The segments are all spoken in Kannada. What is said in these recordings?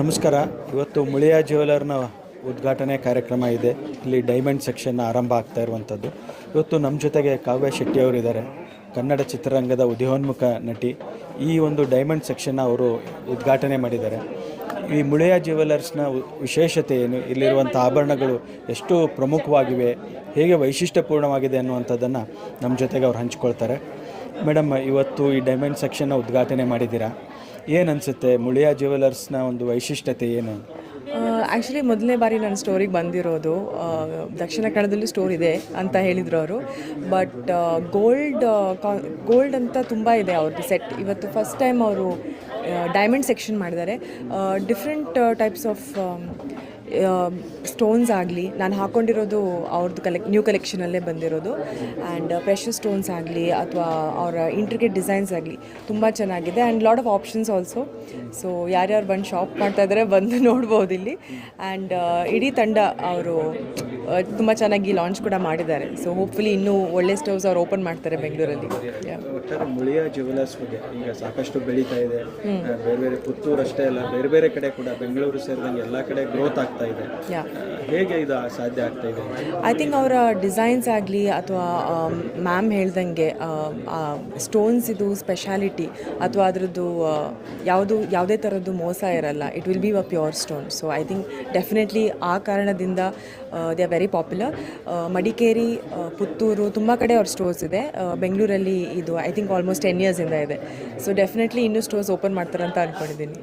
ನಮಸ್ಕಾರ. ಇವತ್ತು ಮುಳಿಯ ಜ್ಯುವೆಲರ್ನ ಉದ್ಘಾಟನೆ ಕಾರ್ಯಕ್ರಮ ಇದೆ. ಇಲ್ಲಿ ಡೈಮಂಡ್ ಸೆಕ್ಷನ್ ಆರಂಭ ಆಗ್ತಾ ಇರುವಂಥದ್ದು. ಇವತ್ತು ನಮ್ಮ ಜೊತೆಗೆ ಕಾವ್ಯ ಶೆಟ್ಟಿ ಅವರಿದ್ದಾರೆ. ಕನ್ನಡ ಚಿತ್ರರಂಗದ ಉದಯೋನ್ಮುಖ ನಟಿ. ಈ ಒಂದು ಡೈಮಂಡ್ ಸೆಕ್ಷನ್ನ ಅವರು ಉದ್ಘಾಟನೆ ಮಾಡಿದ್ದಾರೆ. ಈ ಮುಳಿಯ ಜ್ಯುವೆಲರ್ಸ್ನ ವಿಶೇಷತೆ ಏನು? ಇಲ್ಲಿರುವಂಥ ಆಭರಣಗಳು ಎಷ್ಟು ಪ್ರಮುಖವಾಗಿವೆ? ಹೇಗೆ ವೈಶಿಷ್ಟ್ಯಪೂರ್ಣವಾಗಿದೆ ಅನ್ನುವಂಥದ್ದನ್ನು ನಮ್ಮ ಜೊತೆಗೆ ಅವ್ರು ಹಂಚ್ಕೊಳ್ತಾರೆ. ಮೇಡಮ್, ಇವತ್ತು ಈ ಡೈಮಂಡ್ ಸೆಕ್ಷನ್ನ ಉದ್ಘಾಟನೆ ಮಾಡಿದ್ದೀರಾ? ಏನು ಅನಿಸುತ್ತೆ? ಮುಳಿಯ ಜ್ಯುವೆಲರ್ಸ್ನ ಒಂದು ವೈಶಿಷ್ಟ್ಯತೆ ಏನು? ಆ್ಯಕ್ಚುಲಿ ಮೊದಲನೇ ಬಾರಿ ನನ್ನ ಸ್ಟೋರಿಗೆ ಬಂದಿರೋದು ದಕ್ಷಿಣ ಕನ್ನಡದಲ್ಲೂ ಸ್ಟೋರ್ ಇದೆ ಅಂತ ಹೇಳಿದರು ಅವರು. ಬಟ್ ಗೋಲ್ಡ್ ಗೋಲ್ಡ್ ಅಂತ ತುಂಬ ಇದೆ ಅವ್ರದ್ದು ಸೆಟ್ ಇವತ್ತು ಫಸ್ಟ್ ಟೈಮ್ ಅವರು ಡೈಮಂಡ್ ಸೆಕ್ಷನ್ ಮಾಡಿದ್ದಾರೆ. ಡಿಫ್ರೆಂಟ್ ಟೈಪ್ಸ್ ಆಫ್ ಸ್ಟೋನ್ಸ್ ಆಗಲಿ, ನಾನು ಹಾಕ್ಕೊಂಡಿರೋದು ಅವ್ರದ್ದು ಕಲೆಕ್ ನ್ಯೂ ಕಲೆಕ್ಷನಲ್ಲೇ ಬಂದಿರೋದು. ಆ್ಯಂಡ್ ಪ್ರೆಷರ್ ಸ್ಟೋನ್ಸ್ ಆಗಲಿ ಅಥವಾ ಅವರ ಇಂಟ್ರಿಕೇಟ್ ಡಿಸೈನ್ಸ್ ಆಗಲಿ ತುಂಬ ಚೆನ್ನಾಗಿದೆ. And lot of options also so ಯಾರ್ಯಾರು ಬಂದು ಶಾಪ್ ಮಾಡ್ತಾ ಇದ್ದಾರೆ ಬಂದು ನೋಡ್ಬೋದು ಇಲ್ಲಿ. ಆ್ಯಂಡ್ ಇಡೀ ತಂಡ ಅವರು ತುಂಬ ಚೆನ್ನಾಗಿ ಲಾಂಚ್ ಕೂಡ ಮಾಡಿದ್ದಾರೆ. ಸೊ ಹೋಪ್ಫುಲಿ ಇನ್ನೂ ಒಳ್ಳೆ ಸ್ಟೋರ್ಸ್ ಅವ್ರು ಓಪನ್ ಮಾಡ್ತಾರೆ ಬೆಂಗಳೂರಲ್ಲಿ. ಯಾ ಒಟ್ಟಾರೆ ಮುಳಿಯ ಜ್ಯುವೆಲರ್ಸ್ ಬಗ್ಗೆ ಈಗ ಸಾಕಷ್ಟು ಬೆಳೀತಾ ಇದೆ. ಬೇರೆ ಬೇರೆ ಪುತ್ತೂರು ಅಷ್ಟೇ ಅಲ್ಲ ಬೇರೆ ಬೇರೆ ಕಡೆ ಕೂಡ ಬೆಂಗಳೂರು ಸೇರಿದಂಗೆ ಎಲ್ಲ ಕಡೆ ಗ್ರೋತ್ ಆಗ್ತಾ ಇದೆ. ಯಾ ಹೇಗೆ ಇದು ಸಾಧ್ಯ ಆಗ್ತಾ ಇದೆ? ಐ ಥಿಂಕ್ ಅವರ ಡಿಸೈನ್ಸ್ ಆಗಲಿ ಅಥವಾ ಮ್ಯಾಮ್ ಹೇಳ್ದಂಗೆ ಸ್ಟೋನ್ಸ್ ಇದು ಸ್ಪೆಷಾಲಿಟಿ ಅಥವಾ ಅದರದ್ದು ಯಾವುದು ಯಾವುದೇ ಥರದ್ದು ಮೋಸ ಇರಲ್ಲ. It will be a pure stone so I think definitely ಆ ಕಾರಣದಿಂದ they are very popular Madikeri Puttur ತುಂಬ ಕಡೆ ಅವ್ರ ಸ್ಟೋರ್ಸ್ ಇದೆ. ಬೆಂಗಳೂರಲ್ಲಿ ಇದು ಐ ಥಿಂಕ್ ಆಲ್ಮೋಸ್ಟ್ ಟೆನ್ ಇಯರ್ಸಿಂದ ಇದೆ ಸೊ ಡೆಫಿನೆಟ್ಲಿ ಇನ್ನೂ ಸ್ಟೋರ್ಸ್ ಓಪನ್ ಮಾಡ್ತಾರೆ ಅಂತ ಅಂದ್ಕೊಂಡಿದ್ದೀನಿ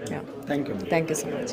thank you thank you so much